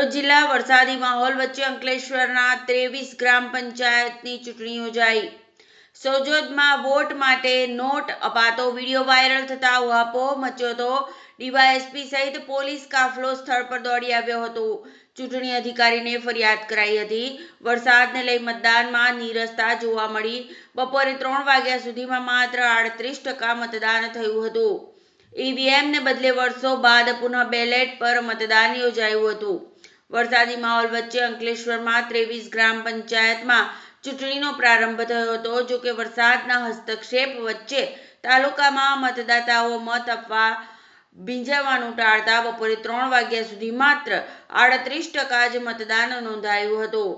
ભરૂચ જિલ્લા વરસાદી માહોલ વચ્ચે અંકલેશ્વરના ત્રેવીસ ગ્રામ પંચાયતની ચૂંટણી યોજાઈ. સોજોદમાં વોટ માટે નોટ અપાતો વીડિયો વાયરલ થતા ઉહાપો મચ્યો હતો ડીવાયએસપી સહિત પોલીસ કાફલો સ્થળ પર દોડી આવ્યો હતો. ચૂંટણી અધિકારીને ફરિયાદ કરાઈ હતી. વરસાદને લઈ મતદાનમાં નીરસતા જોવા મળી. બપોરે ત્રણ વાગ્યા સુધીમાં માત્ર આડત્રીસ ટકા મતદાન થયું હતું. ઈવીએમને બદલે વર્ષો બાદ પુનઃ બેલેટ પર મતદાન યોજાયું હતું. વરસાદી માહોલ વચ્ચે અંકલેશ્વરમાં ત્રેવીસ ગ્રામ પંચાયતમાં ચૂંટણીનો પ્રારંભ થયો હતો, જો કે વરસાદના હસ્તક્ષેપ વચ્ચે તાલુકામાં મતદાતાઓ મત આપવા ભીંજાવાનું ટાળતા બપોરે ત્રણ વાગ્યા સુધી માત્ર આડત્રીસ ટકા જ મતદાન નોંધાયું હતું.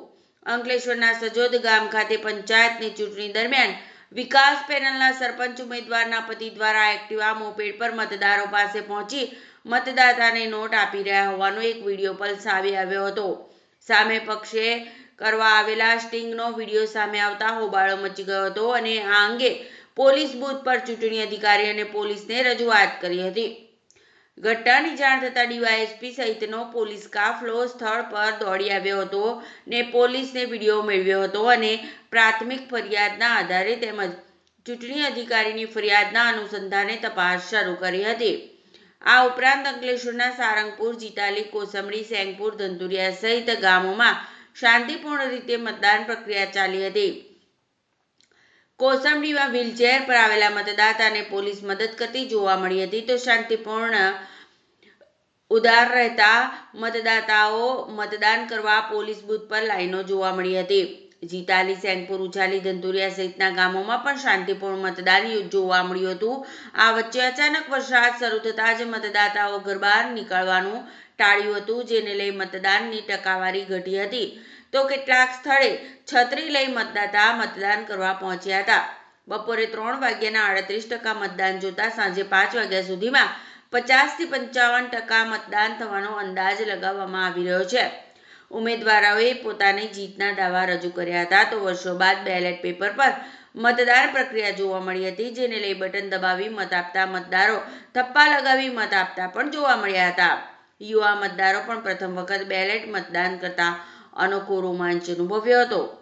અંકલેશ્વરના સજોદ ગામ ખાતે પંચાયતની ચૂંટણી દરમિયાન વિકાસ પેનલના સરપંચ ઉમેદવારના પતિ દ્વારા એક્ટિવા મોપેડ પર મતદારો પાસે પહોંચી મતદાતાને નોટ આપી રહ્યા હોવાનો એક વીડિયો પણ સામે આવ્યો હતો. સામે પક્ષે કરવા આવેલા સ્ટિંગનો વીડિયો સામે આવતા હોબાળો મચી ગયો હતો અને આ અંગે પોલીસ બૂથ પર ચૂંટણી અધિકારી અને પોલીસને રજૂઆત કરી હતી. ઘટનાની જાણ થતાં ડીવાયએસપી સહિતનો પોલીસ કાફલો સ્થળ પર દોડી આવ્યો હતો ને પોલીસને વીડિયો મેળવ્યો હતો અને પ્રાથમિક ફરિયાદના આધારે તેમજ ચૂંટણી અધિકારીની ફરિયાદના અનુસંધાને તપાસ શરૂ કરી હતી. આ ઉપરાંત અંકલેશ્વરના સારંગપુર, જીતાલી કોસંબડી સેંગપુર ધંતુરિયા સહિત ગામોમાં શાંતિપૂર્ણ રીતે મતદાન પ્રક્રિયા ચાલી હતી. કોસંબડીમાં વ્હીલચેર પર આવેલા મતદાતાને પોલીસ મદદ કરતી જોવા મળી હતી તો શાંતિપૂર્ણ ઉદાર રહેતા મતદાતાઓ મતદાન કરવા પોલીસ બૂથ પર લાઈનો જોવા મળી હતી. જીતાલી સેંગપુર ઉછાલી, ધંતુરિયા સહિતના ગામોમાં પણ શાંતિપૂર્ણ મતદાન જોવા મળ્યું હતું. આ વચ્ચે અચાનક વરસાદ શરૂ થતાં જ મતદાતાઓ ઘર બહાર નીકળવાનું ટાળ્યું હતું, જેને લઈ મતદાનની ટકાવારી ઘટી હતી. તો કેટલાક સ્થળે છત્રી લઈ મતદાતા મતદાન કરવા પહોંચ્યા હતા. બપોરે ત્રણ વાગ્યાના આડત્રીસ ટકા મતદાન જોતા સાંજે પાંચ વાગ્યા સુધીમાં પચાસથી પંચાવન ટકા મતદાન થવાનો અંદાજ લગાવવામાં આવી રહ્યો છે. ઉમેદવારોએ પોતાની જીતના દાવા રજૂ કર્યા હતા તો વર્ષો બાદ બેલેટ પેપર પર મતદાર પ્રક્રિયા જોવા મળી હતી, જેને લઈ બટન દબાવી મત આપતા મતદારો થપ્પા લગાવી મત આપતા પણ જોવા મળ્યા હતા. યુવા મતદારો પણ પ્રથમ વખત બેલેટ મતદાન કરતા અનોખો રોમાંચ અનુભવ્યો હતો.